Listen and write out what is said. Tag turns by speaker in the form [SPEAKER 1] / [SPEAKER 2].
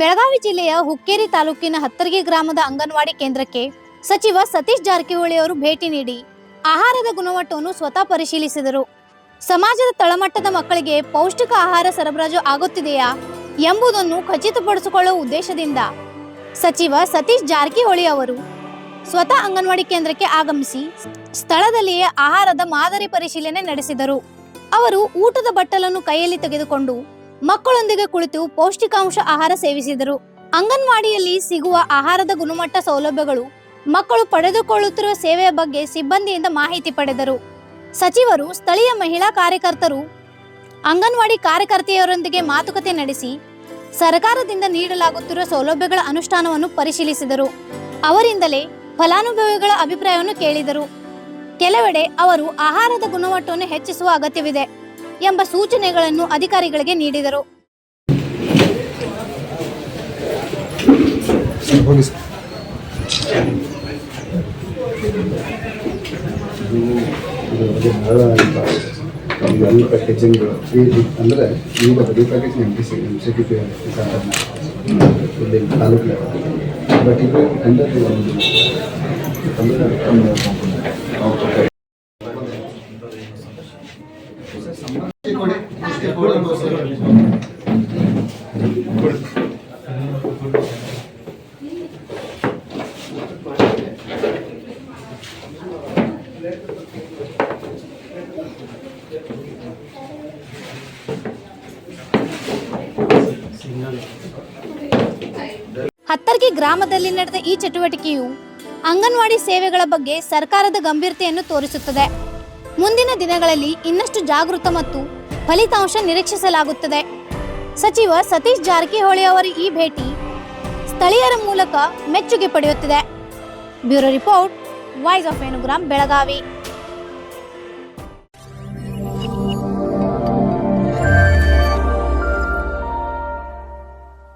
[SPEAKER 1] ಬೆಳಗಾವಿ ಜಿಲ್ಲೆಯ ಹುಕ್ಕೇರಿ ತಾಲೂಕಿನ ಹತ್ತರ್ಗಿ ಗ್ರಾಮದ ಅಂಗನವಾಡಿ ಕೇಂದ್ರಕ್ಕೆ ಸಚಿವ ಸತೀಶ್ ಜಾರಕಿಹೊಳಿ ಅವರು ಭೇಟಿ ನೀಡಿ ಆಹಾರದ ಗುಣಮಟ್ಟವನ್ನು ಸ್ವತಃ ಪರಿಶೀಲಿಸಿದರು. ಸಮಾಜದ ತಳಮಟ್ಟದ ಮಕ್ಕಳಿಗೆ ಪೌಷ್ಟಿಕ ಆಹಾರ ಸರಬರಾಜು ಆಗುತ್ತಿದೆಯಾ ಎಂಬುದನ್ನು ಖಚಿತಪಡಿಸಿಕೊಳ್ಳುವ ಉದ್ದೇಶದಿಂದ ಸಚಿವ ಸತೀಶ್ ಜಾರಕಿಹೊಳಿ ಅವರು ಸ್ವತಃ ಅಂಗನವಾಡಿ ಕೇಂದ್ರಕ್ಕೆ ಆಗಮಿಸಿ ಸ್ಥಳದಲ್ಲಿಯೇ ಆಹಾರದ ಮಾದರಿ ಪರಿಶೀಲನೆ ನಡೆಸಿದರು. ಅವರು ಊಟದ ಬಟ್ಟಲನ್ನು ಕೈಯಲ್ಲಿ ತೆಗೆದುಕೊಂಡು ಮಕ್ಕಳೊಂದಿಗೆ ಕುಳಿತು ಪೌಷ್ಟಿಕಾಂಶ ಆಹಾರ ಸೇವಿಸಿದರು. ಅಂಗನವಾಡಿಯಲ್ಲಿ ಸಿಗುವ ಆಹಾರದ ಗುಣಮಟ್ಟ ಸೌಲಭ್ಯಗಳು ಮಕ್ಕಳು ಪಡೆದುಕೊಳ್ಳುತ್ತಿರುವ ಸೇವೆಯ ಬಗ್ಗೆ ಸಿಬ್ಬಂದಿಯಿಂದ ಮಾಹಿತಿ ಪಡೆದರು. ಸಚಿವರು ಸ್ಥಳೀಯ ಮಹಿಳಾ ಕಾರ್ಯಕರ್ತರು, ಅಂಗನವಾಡಿ ಕಾರ್ಯಕರ್ತೆಯರೊಂದಿಗೆ ಮಾತುಕತೆ ನಡೆಸಿ ಸರ್ಕಾರದಿಂದ ನೀಡಲಾಗುತ್ತಿರುವ ಸೌಲಭ್ಯಗಳ ಅನುಷ್ಠಾನವನ್ನು ಪರಿಶೀಲಿಸಿದರು. ಅವರಿಂದಲೇ ಫಲಾನುಭವಿಗಳ ಅಭಿಪ್ರಾಯವನ್ನು ಕೇಳಿದರು. ಕೆಲವೆಡೆ ಅವರು ಆಹಾರದ ಗುಣಮಟ್ಟವನ್ನು ಹೆಚ್ಚಿಸುವ ಅಗತ್ಯವಿದೆ. ಎಂಬ ಸೂಚನೆಗಳನ್ನು ಅಧಿಕಾರಿಗಳಿಗೆ ನೀಡಿದರು.
[SPEAKER 2] ಪ್ಯಾಕೇಜಿಂಗ್ ಅಂದರೆ ಈಗ ಬರೀ package M T C M C T P ಇಲ್ಲಿ ತಾಲೂಕು ಲೆವೆಲ್ ಬಟ್ ಇದು ಅಂದರೆ ಒಂದು
[SPEAKER 1] ಹತ್ತರ್ಗಿ ಗ್ರಾಮದಲ್ಲಿ ನಡೆದ ಈ ಚಟುವಟಿಕೆಯು ಅಂಗನವಾಡಿ ಸೇವೆಗಳ ಬಗ್ಗೆ ಸರ್ಕಾರದ ಗಂಭೀರತೆಯನ್ನು ತೋರಿಸುತ್ತದೆ. ಮುಂದಿನ ದಿನಗಳಲ್ಲಿ ಇನ್ನಷ್ಟು ಜಾಗೃತ ಮತ್ತು ಫಲಿತಾಂಶ ನಿರೀಕ್ಷಿಸಲಾಗುತ್ತದೆ. ಸಚಿವ ಸತೀಶ್ ಜಾರಕಿಹೊಳಿ ಅವರ ಈ ಭೇಟಿ ಸ್ಥಳೀಯರ ಮೂಲಕ ಮೆಚ್ಚುಗೆ ಪಡೆಯುತ್ತಿದೆ. ಬ್ಯೂರೋ ರಿಪೋರ್ಟ್ ವಾಯ್ಸ್ ಆಫ್ ಏನುಗ್ರಾಮ್ ಬೆಳಗಾವಿ